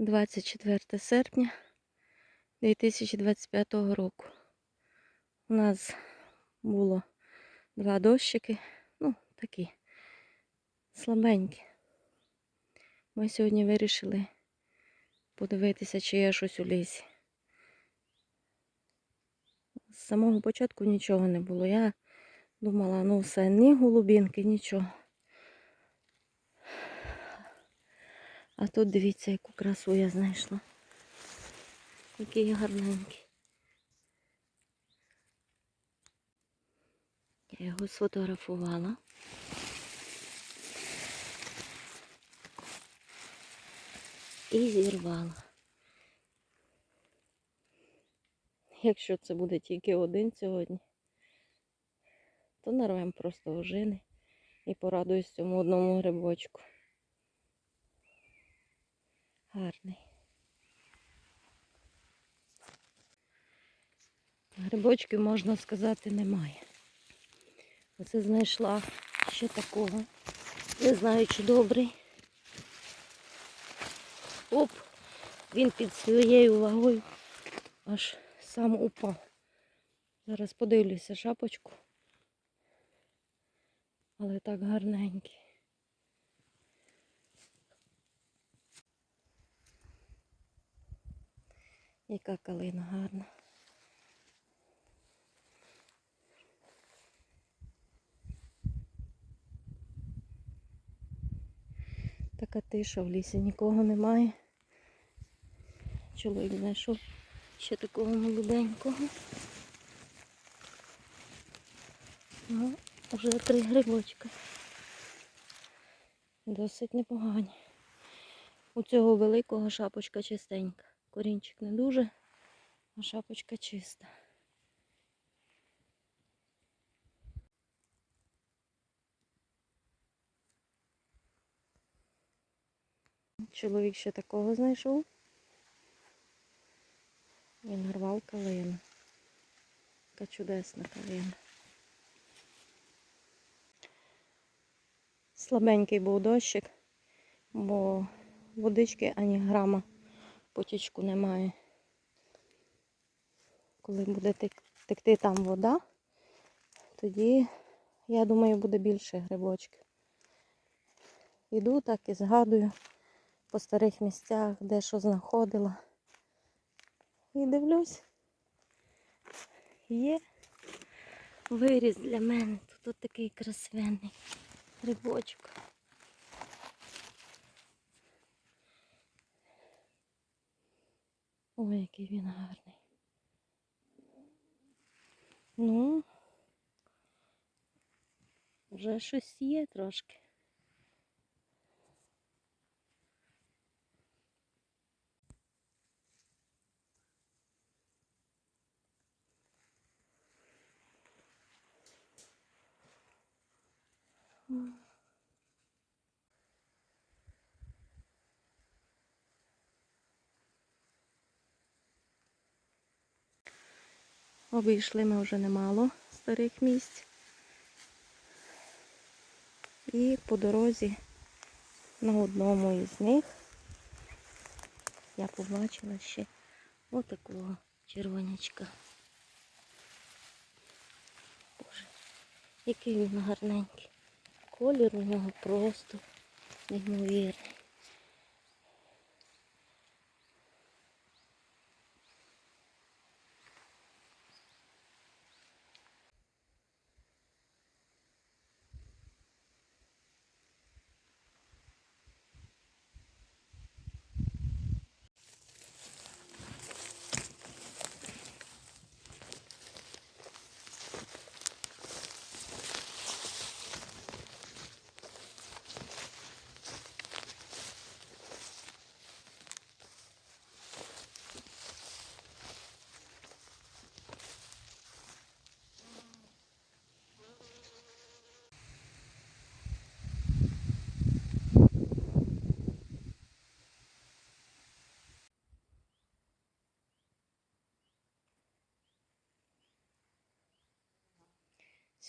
24 серпня 2025 року. У нас було два дощики, ну, такі слабенькі. Ми сьогодні вирішили подивитися, чи є щось у лісі. З самого початку нічого не було. Я думала, ну все, ні голубінки, нічого. А тут дивіться, яку красу я знайшла. Який гарненький. Я його сфотографувала. І зірвала. Якщо це буде тільки один сьогодні, то нарвемо просто ожини і порадуюсь цьому одному грибочку. Гарний. Грибочків, можна сказати, немає. Оце знайшла ще такого. Не знаю, чи добрий. Оп! Він під своєю вагою аж сам упав. Зараз подивлюся шапочку. Але так гарненький. Яка калина гарна. Така тиша в лісі, нікого немає. Чоловік знайшов ще такого молоденького. Ну, вже три грибочка. Досить непогані. У цього великого шапочка чистенька. Корінчик не дуже, а шапочка чиста. Чоловік ще такого знайшов. Він рвав калину. Така чудесна калина. Слабенький був дощик, бо водички ані грама потічку немає. Коли буде текти там вода, тоді, я думаю, буде більше грибочків. Іду так і згадую по старих місцях, де що знаходила. І дивлюсь, є виріс для мене. Тут от такий красивенний грибочок. Ой, який він гарний. Ну, вже щось є трошки. Обійшли ми вже немало старих місць. І по дорозі на одному із них я побачила ще отакого червонячка. Боже, який він гарненький. Колір у нього просто неймовірний.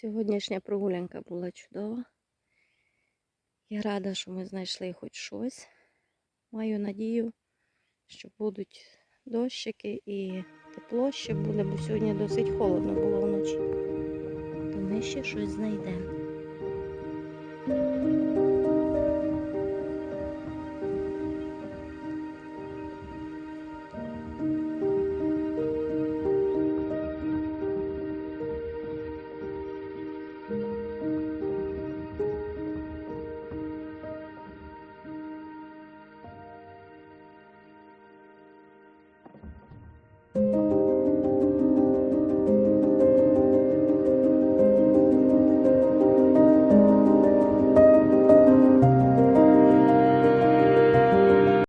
Сьогоднішня прогулянка була чудова. Я рада, що ми знайшли хоч щось. Маю надію, що будуть дощики і тепло ще буде, бо сьогодні досить холодно було вночі. То ми ще щось знайдемо.